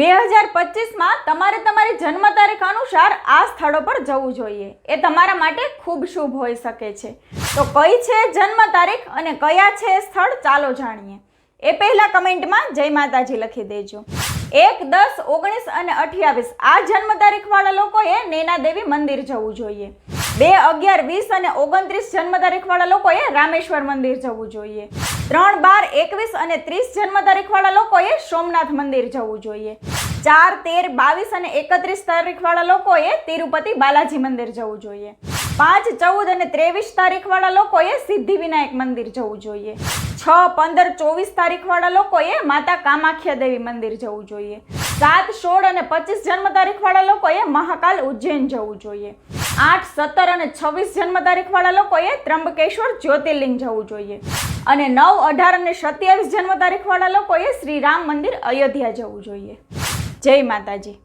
બે હજાર પચીસમાં તમારે તમારી જન્મ તારીખ અનુસાર આ સ્થળો પર જવું જોઈએ. એ તમારા માટે ખૂબ શુભ હોઈ શકે છે. તો કઈ છે જન્મ તારીખ અને કયા છે સ્થળ ચાલો જાણીએ. એ પહેલાં કમેન્ટમાં જય માતાજી લખી દેજો. એક, દસ, ઓગણીસ અને અઠ્યાવીસ. આ જન્મ તારીખવાળા લોકોએ નૈના દેવી મંદિર જવું જોઈએ. બે અગિયાર વીસ અને ઓગણત્રીસ જન્મ તારીખવાળા લોકોએ રામેશ્વર મંદિર જવું જોઈએ. ત્રણ બાર એકવીસ અને ત્રીસ જન્મ તારીખવાળા લોકોએ સોમનાથ મંદિર જવું જોઈએ. ચાર તેર બાવીસ અને એકત્રીસ તારીખવાળા લોકોએ તિરુપતિ બાલાજી મંદિર જવું જોઈએ. પાંચ ચૌદ અને ત્રેવીસ તારીખવાળા લોકોએ સિદ્ધિવિનાયક મંદિર જવું જોઈએ. છ પંદર ચોવીસ તારીખવાળા લોકોએ માતા કામાખ્યા દેવી મંદિર જવું જોઈએ. સાત સોળ અને પચીસ જન્મ તારીખવાળા લોકોએ મહાકાલ ઉજ્જૈન જવું જોઈએ. આઠ, સત્તર અને છવ્વીસ જન્મ તારીખવાળા લોકોએ ત્રંબકેશ્વર જ્યોતિર્લિંગ જવું જોઈએ. અને નવ, અઢાર અને સત્યાવીસ જન્મ તારીખવાળા લોકોએ શ્રી રામ મંદિર અયોધ્યા જવું જોઈએ. જય માતાજી.